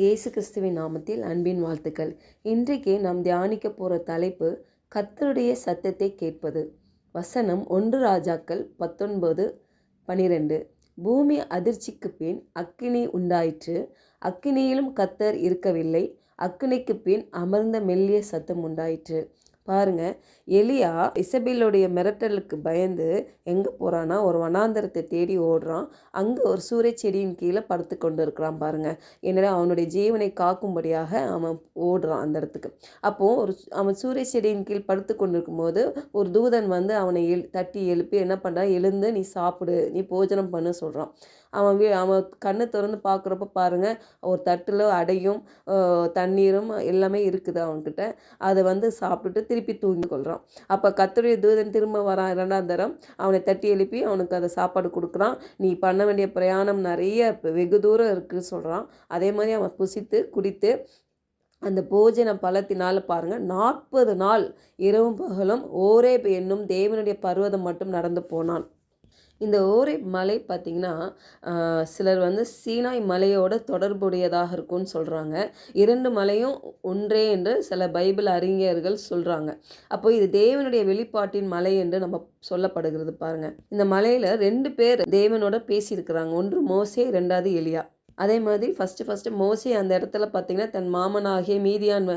இயேசு கிறிஸ்துவின் நாமத்தில் அன்பின் வாழ்த்துக்கள். இன்றைக்கு நாம் தியானிக்க போகிற தலைப்பு கத்தருடைய சத்தத்தை கேட்பது. வசனம் ஒன்று ராஜாக்கள் பத்தொன்பது பனிரெண்டு. பூமி அதிர்ச்சிக்கு பின் அக்கினி உண்டாயிற்று. அக்கினியிலும் கத்தர் இருக்கவில்லை. அக்கினிக்கு பின் அமர்ந்த மெல்லிய சத்தம் உண்டாயிற்று. பாருங்க. எலியா இசபேலுடைய மிரட்டலுக்கு பயந்து எங்கே போகிறான்னா ஒரு வனாந்தரத்தை தேடி ஓடுறான். அங்கே ஒரு சூரிய செடியின் கீழே படுத்து கொண்டு இருக்கிறான் பாருங்க. ஏன்னா அவனுடைய ஜீவனை காக்கும்படியாக அவன் ஓடுறான் அந்த இடத்துக்கு. அப்போது ஒரு அவன் சூரிய செடியின் கீழ் படுத்து கொண்டிருக்கும் போது ஒரு தூதன் வந்து அவனை எழு தட்டி எழுப்பி என்ன பண்ணுறான் எழுந்து நீ சாப்பிடு நீ போஜனம் பண்ணு சொல்கிறான் அவன் வீ அவன் கண்ணை திறந்து பார்க்குறப்ப பாருங்கள் ஒரு தட்டில் அடையும் தண்ணீரும் எல்லாமே இருக்குது அவன்கிட்ட. அதை வந்து சாப்பிட்டுட்டு திருப்பி தூங்கி கொள்கிறான் அப்போ கத்துடைய தூதன் திரும்ப வரான் இரண்டாம் தரம். அவனை தட்டி எழுப்பி அவனுக்கு அதை சாப்பாடு கொடுக்குறான். நீ பண்ண வேண்டிய பிரயாணம் நிறைய வெகு தூரம் இருக்குன்னு சொல்கிறான் அதே மாதிரி அவன் புசித்து குடித்து அந்த போஜன பலத்தினால் பாருங்கள் நாற்பது நாள் இரவும் பகலும் ஓரே என்னும் தேவனுடைய பருவதம் மட்டும் நடந்து போனான். இந்த ஓரே மலை பார்த்திங்கன்னா சிலர் வந்து சீனாய் மலையோட தொடர்புடையதாக இருக்கும்னு சொல்கிறாங்க இரண்டு மலையும் ஒன்றே என்று சில பைபிள் அறிஞர்கள் சொல்கிறாங்க அப்போ இது தேவனுடைய வெளிப்பாட்டின் மலை என்று நம்ம சொல்லப்படுகிறது பாருங்கள் இந்த மலையில் ரெண்டு பேர் தேவனோட பேசியிருக்கிறாங்க. ஒன்று மோசே ரெண்டாவது எலியா. அதே மாதிரி ஃபஸ்ட்டு ஃபஸ்ட்டு மோசி அந்த இடத்துல பார்த்தீங்கன்னா தன் மாமனாகிய மீதியான்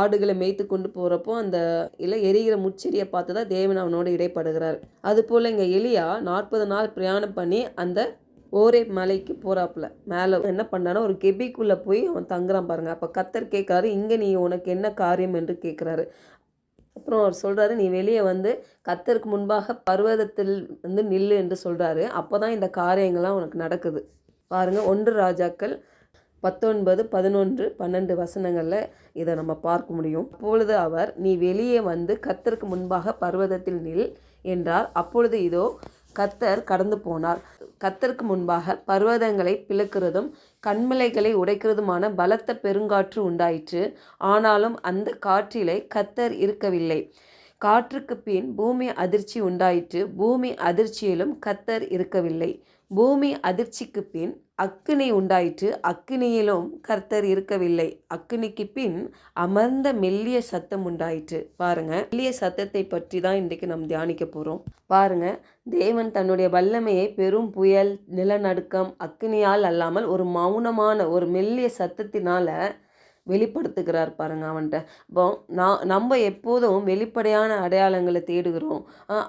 ஆடுகளை மேய்த்து கொண்டு போகிறப்போ அந்த இல்லை எரிகிற முச்செடியை பார்த்து தான் தேவன் அவனோடு இடைப்படுகிறார். அதுபோல் இங்கே எலியா நாற்பது நாள் பிரயாணம் பண்ணி அந்த ஓரே மலைக்கு போகிறாப்புல மேலே என்ன பண்ணானா ஒரு கெபிக்குள்ளே போய் அவன் தங்குறான் பாருங்க. அப்போ கத்தர் கேட்குறாரு இங்கே நீ உனக்கு என்ன காரியம்? என்று கேட்குறாரு. அப்புறம் அவர் சொல்கிறாரு நீ வெளியே வந்து கத்தருக்கு முன்பாக பர்வதத்தில் வந்து நில்லு என்று சொல்கிறாரு அப்போ தான் இந்த காரியங்கள்லாம் உனக்கு நடக்குது. பாருங்கள் ஒன்று ராஜாக்கள் பத்தொன்பது பதினொன்று பன்னெண்டு வசனங்களில் இதை நம்ம பார்க்க முடியும். அப்பொழுது அவர் நீ வெளியே வந்து கத்தருக்கு முன்பாக பர்வதத்தில் நில் என்றார். அப்பொழுது இதோ கத்தர் கடந்து போனார். கத்தருக்கு முன்பாக பர்வதங்களை பிளக்கிறதும் கண்மலைகளை உடைக்கிறதுமான பலத்த பெருங்காற்று உண்டாயிற்று. ஆனாலும் அந்த காற்றிலே கத்தர் இருக்கவில்லை. காற்றுக்கு பின் பூமி அதிர்ச்சி உண்டாயிற்று. பூமி அதிர்ச்சியிலும் கத்தர் இருக்கவில்லை. பூமி அதிர்ச்சிக்கு பின் அக்கினி உண்டாயிற்று. அக்கினியிலும் கர்த்தர் இருக்கவில்லை. அக்கினிக்கு பின் அமர்ந்த மெல்லிய சத்தம் உண்டாயிற்று. பாருங்க மெல்லிய சத்தத்தை பற்றி தான் இன்றைக்கு நம்ம தியானிக்க போகிறோம் பாருங்க தேவன் தன்னுடைய வல்லமையை பெரும் புயல் நிலநடுக்கம் அக்கினியால் அல்லாமல் ஒரு மௌனமான ஒரு மெல்லிய சத்தத்தினால வெளிப்படுத்துகிறார் பாருங்க அவன்கிட்ட. இப்போ நான் நம்ம எப்போதும் வெளிப்படையான அடையாளங்களை தேடுகிறோம்.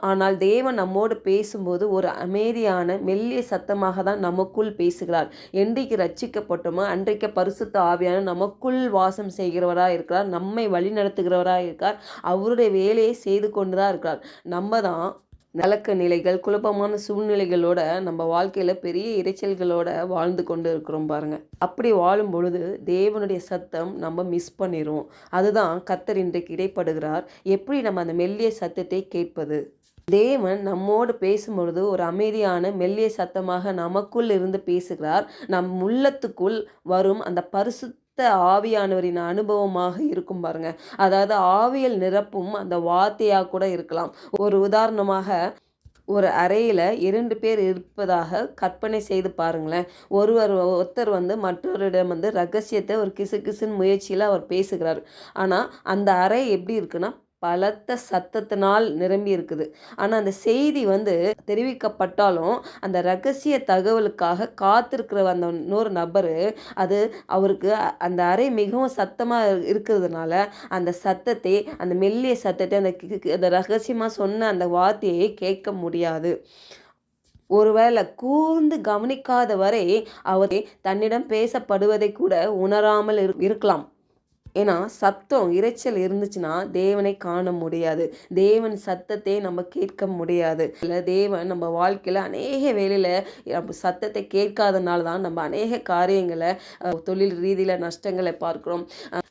ஆனால் தேவன் நம்மோடு பேசும்போது ஒரு அமைதியான மெல்லிய சத்தமாக தான் நமக்குள் பேசுகிறார். என்றைக்கு ரட்சிக்கப்பட்டோமோ அன்றைக்கு பரிசுத்த ஆவியான நமக்குள் வாசம் செய்கிறவராக இருக்கிறார். நம்மை வழி நடத்துகிறவராக இருக்கார். அவருடைய வேலையை செய்து கொண்டு தான் இருக்கிறார் நம்ம தான் நலக்க நிலைகள் குழப்பமான சூழ்நிலைகளோட நம்ம வாழ்க்கையில் பெரிய இறைச்சல்களோட வாழ்ந்து கொண்டு இருக்கிறோம் பாருங்கள் அப்படி வாழும் பொழுது தேவனுடைய சத்தம் நம்ம மிஸ் பண்ணிடுவோம் அதுதான் கத்தர் இன்றைக்கு இடைப்படுகிறார். எப்படி நம்ம அந்த மெல்லிய சத்தத்தை கேட்பது? தேவன் நம்மோடு பேசும்பொழுது ஒரு அமைதியான மெல்லிய சத்தமாக நமக்குள் இருந்து பேசுகிறார். நம் உள்ளத்துக்குள் வரும் அந்த பரிசு பரிசுத்த ஆவியானவரின் அனுபவமாக இருக்கும் பாருங்க. அதாவது ஆவியல் நிரப்பும் அந்த வார்த்தையாக கூட இருக்கலாம். ஒரு உதாரணமாக ஒரு அறையில் இரண்டு பேர் இருப்பதாக கற்பனை செய்து பாருங்களேன். ஒருவர் ஒருத்தர் வந்து மற்றவரிடம் வந்து ரகசியத்தை ஒரு கிசு கிசுன்னு முயற்சியில் அவர் பேசுகிறார். ஆனால் அந்த அறை எப்படி இருக்குன்னா பலத்த சத்தத்தினால் நிரம்பி இருக்குது. ஆனால் அந்த செய்தி வந்து தெரிவிக்கப்பட்டாலும் அந்த ரகசிய தகவலுக்காக காத்திருக்கிற அந்த இன்னொரு நபர் அது அவருக்கு அ- அந்த அறை மிகவும் சத்தமாக இருக்கிறதுனால அந்த சத்தத்தை அந்த மெல்லிய சத்தத்தை அந்த கி- கி- அந்த ரகசியமாக சொன்ன அந்த வார்த்தையை கேட்க முடியாது. ஒருவேளை கூர்ந்து கவனிக்காத வரை அவர் தன்னிடம் பேசப்படுவதை கூட உணராமல் இரு- இருக்கலாம். ஏன்னா சத்தம் இரைச்சல் இருந்துச்சுன்னா தேவனை காண முடியாது. தேவன் சத்தத்தை நம்ம கேட்க முடியாது. இல்லை தேவன் நம்ம வாழ்க்கையில் அநேக வேலையில் நம்ம சத்தத்தை கேட்காதனால தான் நம்ம அநேக காரியங்களை தொழில் ரீதியில் நஷ்டங்களை பார்க்குறோம்.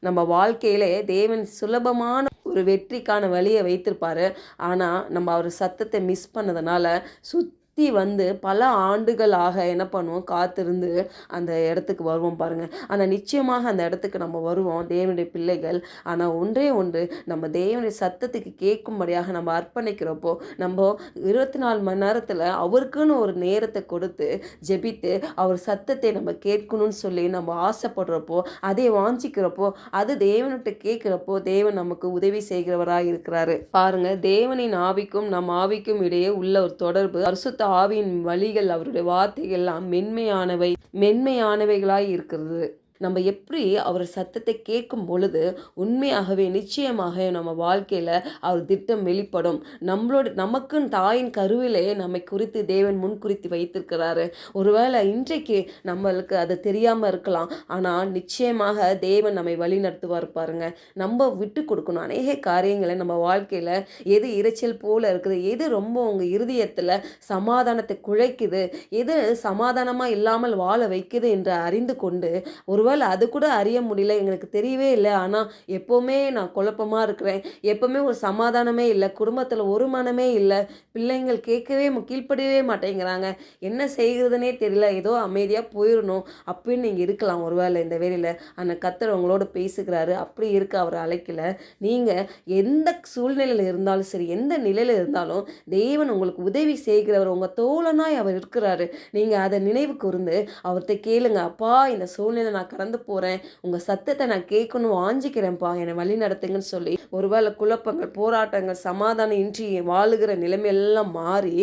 நம்ம வாழ்க்கையிலே தேவன் சுலபமான ஒரு வெற்றிக்கான வழியை வைத்திருப்பாரு. ஆனால் நம்ம அவர் சத்தத்தை மிஸ் பண்ணதுனால சுத்த சுற்றி வந்து பல ஆண்டுகளாக என்ன பண்ணுவோம்? காத்திருந்து அந்த இடத்துக்கு வருவோம் பாருங்கள் ஆனால் நிச்சயமாக அந்த இடத்துக்கு நம்ம வருவோம். தேவனுடைய பிள்ளைகள். ஆனால் ஒன்றே ஒன்று நம்ம தேவனுடைய சத்தத்துக்கு கேட்கும்படியாக நம்ம அர்ப்பணிக்கிறப்போ நம்ம இருபத்தி நாலு மணி நேரத்தில் அவருக்குன்னு ஒரு நேரத்தை கொடுத்து ஜெபித்து அவர் சத்தத்தை நம்ம கேட்கணும்னு சொல்லி நம்ம ஆசைப்படுறப்போ அதை வாஞ்சிக்கிறப்போ அது தேவன்கிட்ட கேட்குறப்போ தேவன் நமக்கு உதவி செய்கிறவராக இருக்கிறாரு பாருங்க தேவனின் ஆவிக்கும் நம் ஆவிக்கும் இடையே உள்ள ஒரு தொடர்பு பரிசுத்த ஆவியின் வழிகள் அவருடைய வார்த்தைகள் எல்லாம் மென்மையானவை மென்மையானவைகளாய் இருக்கிறது. நம்ம எப்படி அவர் சத்தத்தை கேட்கும் பொழுது உண்மையாகவே நிச்சயமாக நம்ம வாழ்க்கையில் அவர் திட்டம் வெளிப்படும். நம்மளோட நமக்குன்னு தாயின் கருவிலே நம்மை குறித்து தேவன் முன் குறித்து வைத்திருக்கிறாரு. ஒருவேளை இன்றைக்கு நம்மளுக்கு அது தெரியாமல் இருக்கலாம். ஆனால் நிச்சயமாக தேவன் நம்மை வழி நடத்துவார் பாருங்க. நம்ம விட்டு கொடுக்கணும். அநேக காரியங்களை நம்ம வாழ்க்கையில் எது இரைச்சல் போல இருக்குது எது ரொம்ப உங்கள் இருதயத்தில் சமாதானத்தை குழைக்குது எது சமாதானமாக இல்லாமல் வாழ வைக்குது என்று அறிந்து கொண்டு ஒருவேளை அது கூட அறிய முடியல. எங்களுக்கு தெரியவே இல்லை. ஆனால் எப்போவுமே நான் குழப்பமாக இருக்கிறேன். எப்போவுமே ஒரு சமாதானமே இல்லை. குடும்பத்தில் ஒரு மனமே இல்லை. பிள்ளைங்கள் கேட்கவே கீழ்ப்படவே மாட்டேங்கிறாங்க. என்ன செய்கிறதுனே தெரியல. ஏதோ அமைதியாக போயிடணும் அப்படின்னு நீங்கள் இருக்கலாம் ஒருவேளை இந்த வேலையில். ஆனால் கத்தர் உங்களோட பேசுகிறாரு. அப்படி இருக்க. அவர் அழைக்கல. நீங்கள் எந்த சூழ்நிலையில் இருந்தாலும் சரி எந்த நிலையில் இருந்தாலும் தேவன் உங்களுக்கு உதவி செய்கிறவர். உங்கள் தோழனாய் அவர் இருக்கிறாரு. நீங்கள் அதை நினைவு கூர்ந்து அவர்கிட்ட கேளுங்க. அப்பா இந்த சூழ்நிலை நான் கடந்து போகிறேன் உங்கள் சத்தத்தை நான் கேட்கணும் வாஞ்சிக்கிறேன்ப்பா. என்னை வழி நடத்துங்கன்னு சொல்லி ஒருவேளை குழப்பங்கள் போராட்டங்கள் சமாதானம் இன்றி வாழுகிற நிலைமையெல்லாம் மாறி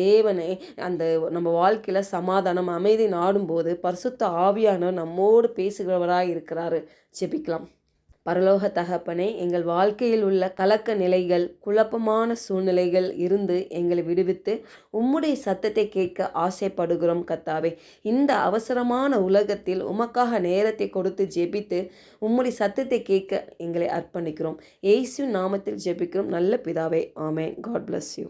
தேவனை அந்த நம்ம வாழ்க்கையில் சமாதானம் அமைதி நாடும்போது பரிசுத்த ஆவியான நம்மோடு பேசுகிறவராக இருக்கிறாரு ஜெபிக்கலாம். பரலோக தகப்பனே எங்கள் வாழ்க்கையில் உள்ள கலக்க நிலைகள் குழப்பமான சூழ்நிலைகள் இருந்து எங்களை விடுவித்து உம்முடைய சத்தத்தை கேட்க ஆசைப்படுகிறோம் கத்தாவே. இந்த அவசரமான உலகத்தில் உமக்காக நேரத்தை கொடுத்து ஜெபித்து உம்முடைய சத்தத்தை கேட்க எங்களை அர்ப்பணிக்கிறோம். ஏசு நாமத்தில் ஜெபிக்கிறோம். நல்ல பிதாவே ஆமே காட் பிளஸ் யூ